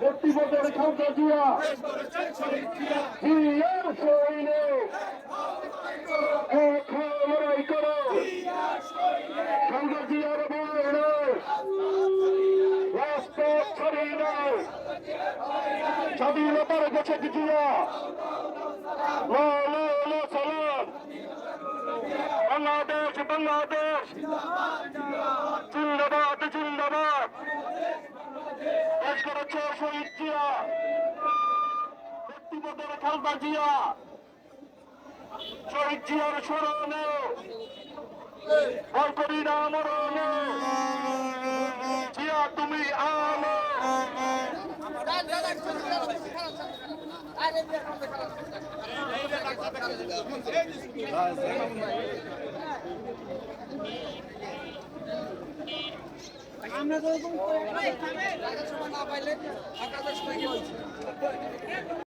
ব্যক্তিগতের সৈনিক এক হয়ে লড়াই করো খালদা জিয়ার বলে রাজপথ ছাড়িয়ে দাও স্বাধীনতার গেছে জিয়া বাংলাদেশ বাংলাদেশ জিন্দাবাদ জিন্দাবাদ দেশ করেছে শহীদ জিয়া ব্যক্তিগতের খালদা জিয়া শহীদ জিয়ার স্মরণে ভয় করি না মরণে জিয়া তুমি আলো আমরা তো এরকম না পাইলে